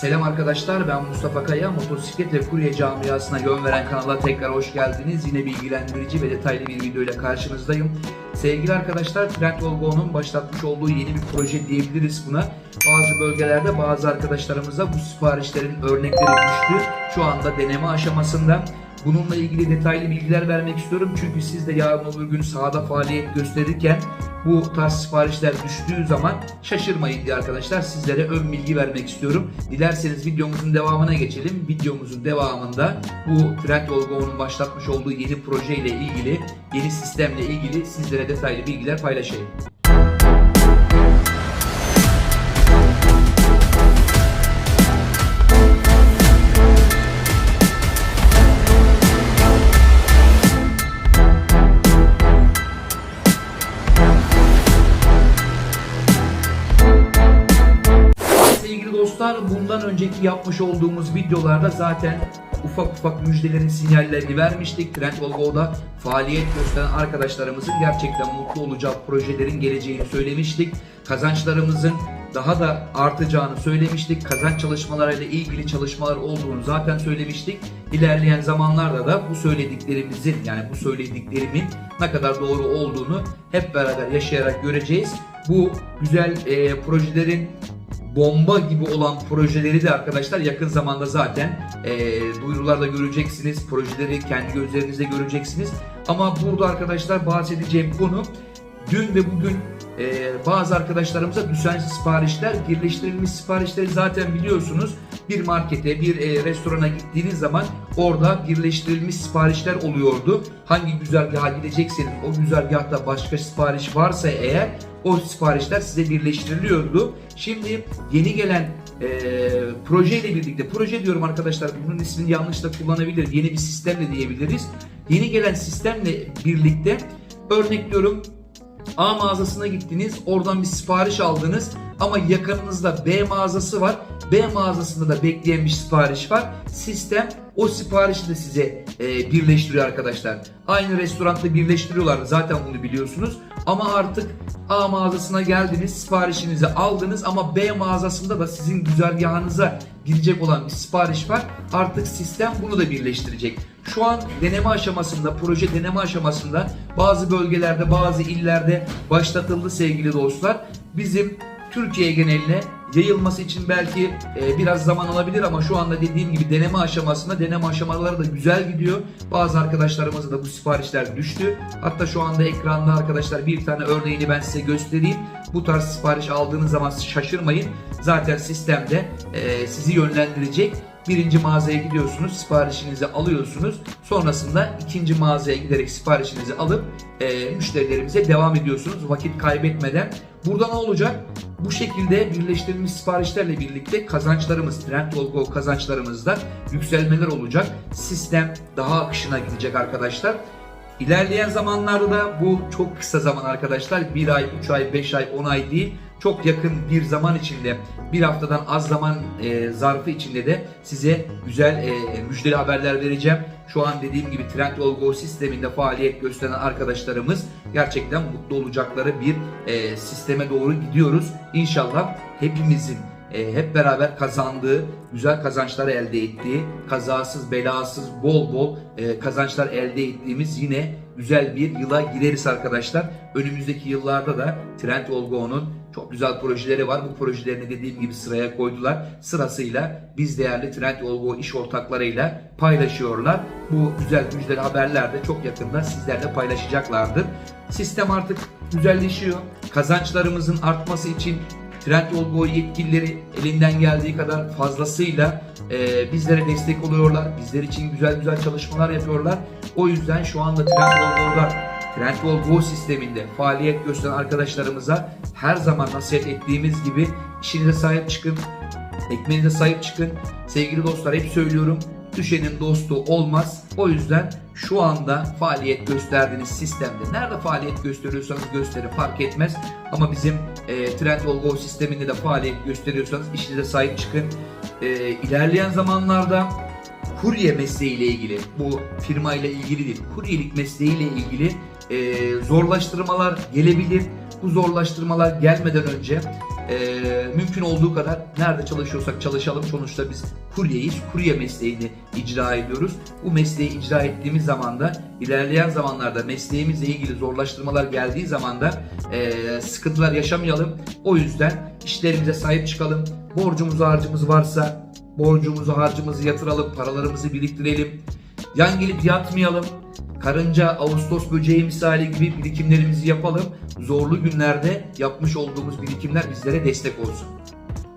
Selam arkadaşlar ben Mustafa Kaya. Motosiklet ve kurye camiasına yön veren kanala tekrar hoş geldiniz. Yine bilgilendirici ve detaylı bir video ile karşınızdayım. Sevgili arkadaşlar Trendyol Go'nun başlatmış olduğu yeni bir proje diyebiliriz buna. Bazı bölgelerde bazı arkadaşlarımıza bu siparişlerin örnekleri düştü. Şu anda deneme aşamasında. Bununla ilgili detaylı bilgiler vermek istiyorum. Çünkü siz de yarın öbür gün sahada faaliyet gösterirken bu tarz siparişler düştüğü zaman şaşırmayın diye arkadaşlar sizlere ön bilgi vermek istiyorum. Dilerseniz videomuzun devamına geçelim. Videomuzun devamında bu Trendyol Go'nun başlatmış olduğu yeni projeyle ilgili, yeni sistemle ilgili sizlere detaylı bilgiler paylaşayım. Sevgili dostlar bundan önceki yapmış olduğumuz videolarda zaten ufak ufak müjdelerin sinyallerini vermiştik. Trendyol Go'da faaliyet gösteren arkadaşlarımızın gerçekten mutlu olacağı projelerin geleceğini söylemiştik. Kazançlarımızın daha da artacağını söylemiştik. Kazanç çalışmalarıyla ilgili çalışmalar olduğunu zaten söylemiştik. İlerleyen zamanlarda da bu söylediklerimizin yani bu söylediklerimin ne kadar doğru olduğunu hep beraber yaşayarak göreceğiz. Bu güzel e, projelerin bomba gibi olan projeleri de arkadaşlar yakın zamanda zaten e, duyurularda göreceksiniz. Projeleri kendi gözlerinizle göreceksiniz. Ama burada arkadaşlar bahsedeceğim konu dün ve bugün e, bazı arkadaşlarımıza düzensiz siparişler, birleştirilmiş siparişleri zaten biliyorsunuz. Bir markete, bir e, restorana gittiğiniz zaman orada birleştirilmiş siparişler oluyordu. Hangi güzergaha gidecekseniz o güzergahta başka sipariş varsa eğer o siparişler size birleştiriliyordu. Şimdi yeni gelen e, projeyle birlikte, proje diyorum arkadaşlar bunun ismini yanlış da kullanabilir, yeni bir sistemle diyebiliriz. Yeni gelen sistemle birlikte örnekliyorum A mağazasına gittiniz, oradan bir sipariş aldınız ama yakınınızda B mağazası var. B mağazasında da bekleyen bir sipariş var. Sistem o siparişi de size e, birleştiriyor arkadaşlar. Aynı restoranda birleştiriyorlar zaten bunu biliyorsunuz. Ama artık A mağazasına geldiniz, siparişinizi aldınız ama B mağazasında da sizin güzergahınıza girecek olan bir sipariş var. Artık sistem bunu da birleştirecek. Şu an deneme aşamasında, proje deneme aşamasında bazı bölgelerde, bazı illerde başlatıldı sevgili dostlar. Bizim Türkiye geneline yayılması için belki e, biraz zaman alabilir ama şu anda dediğim gibi deneme aşamasında deneme aşamaları da güzel gidiyor. Bazı arkadaşlarımıza da bu siparişler düştü. Hatta şu anda ekranda arkadaşlar bir tane örneğini ben size göstereyim. Bu tarz sipariş aldığınız zaman şaşırmayın. Zaten sistemde e, sizi yönlendirecek. Birinci mağazaya gidiyorsunuz, siparişinizi alıyorsunuz. Sonrasında ikinci mağazaya giderek siparişinizi alıp e, müşterilerimize devam ediyorsunuz vakit kaybetmeden. Burada ne olacak? Bu şekilde birleştirilmiş siparişlerle birlikte kazançlarımız, Trendyol Go kazançlarımızda yükselmeler olacak. Sistem daha akışına gidecek arkadaşlar. İlerleyen zamanlarda da bu çok kısa zaman arkadaşlar. 1 ay, 3 ay, 5 ay, 10 ay değil. Çok yakın bir zaman içinde, bir haftadan az zaman e, zarfı içinde de size güzel e, müjdeli haberler vereceğim. Şu an dediğim gibi Trendyol Go sisteminde faaliyet gösteren arkadaşlarımız gerçekten mutlu olacakları bir e, sisteme doğru gidiyoruz. İnşallah hepimizin e, hep beraber kazandığı, güzel kazançlar elde ettiği, kazasız belasız bol bol e, kazançlar elde ettiğimiz yine güzel bir yıla gireriz arkadaşlar. Önümüzdeki yıllarda da Trendyol Go'nun çok güzel projeleri var. Bu projelerini dediğim gibi sıraya koydular. Sırasıyla biz değerli Trendyol Go iş ortaklarıyla paylaşıyorlar. Bu güzel müjdeli haberler de çok yakında sizlerle paylaşacaklardır. Sistem artık güzelleşiyor. Kazançlarımızın artması için Trendyol yetkilileri elinden geldiği kadar fazlasıyla e, bizlere destek oluyorlar. Bizler için güzel güzel çalışmalar yapıyorlar. O yüzden şu anda Trendyol Go'da Trendyol Go sisteminde faaliyet gösteren arkadaşlarımıza her zaman nasihat ettiğimiz gibi işinize sahip çıkın, ekmeğinize sahip çıkın. Sevgili dostlar hep söylüyorum düşenin dostu olmaz. O yüzden şu anda faaliyet gösterdiğiniz sistemde nerede faaliyet gösteriyorsanız gösterin fark etmez. Ama bizim e, Trendyol Go sisteminde de faaliyet gösteriyorsanız işinize sahip çıkın. E, ilerleyen zamanlarda kurye mesleğiyle ilgili bu firma ile ilgili değil kuryelik mesleğiyle ilgili e, zorlaştırmalar gelebilir. Bu zorlaştırmalar gelmeden önce e, mümkün olduğu kadar nerede çalışıyorsak çalışalım. Sonuçta biz kuryeyiz. Kurye mesleğini icra ediyoruz. Bu mesleği icra ettiğimiz zaman da ilerleyen zamanlarda mesleğimizle ilgili zorlaştırmalar geldiği zaman da e, sıkıntılar yaşamayalım. O yüzden işlerimize sahip çıkalım. Borcumuz harcımız varsa borcumuzu harcımızı yatıralım. Paralarımızı biriktirelim. Yan gelip yatmayalım. Karınca, Ağustos böceği misali gibi birikimlerimizi yapalım. Zorlu günlerde yapmış olduğumuz birikimler bizlere destek olsun.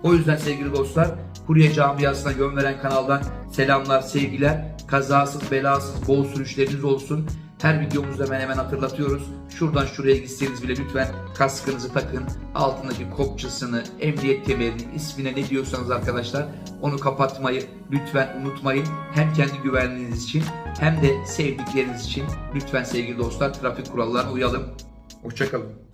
O yüzden sevgili dostlar, Kurye Camiası'na yön veren kanaldan selamlar, sevgiler. Kazasız, belasız, bol sürüşleriniz olsun. Her videomuzda hemen hemen hatırlatıyoruz. Şuradan şuraya gitseniz bile lütfen kaskınızı takın. Altındaki kopçasını, emniyet kemerini, ismine ne diyorsanız arkadaşlar onu kapatmayı lütfen unutmayın. Hem kendi güvenliğiniz için hem de sevdikleriniz için lütfen sevgili dostlar trafik kurallarına uyalım. Hoşçakalın.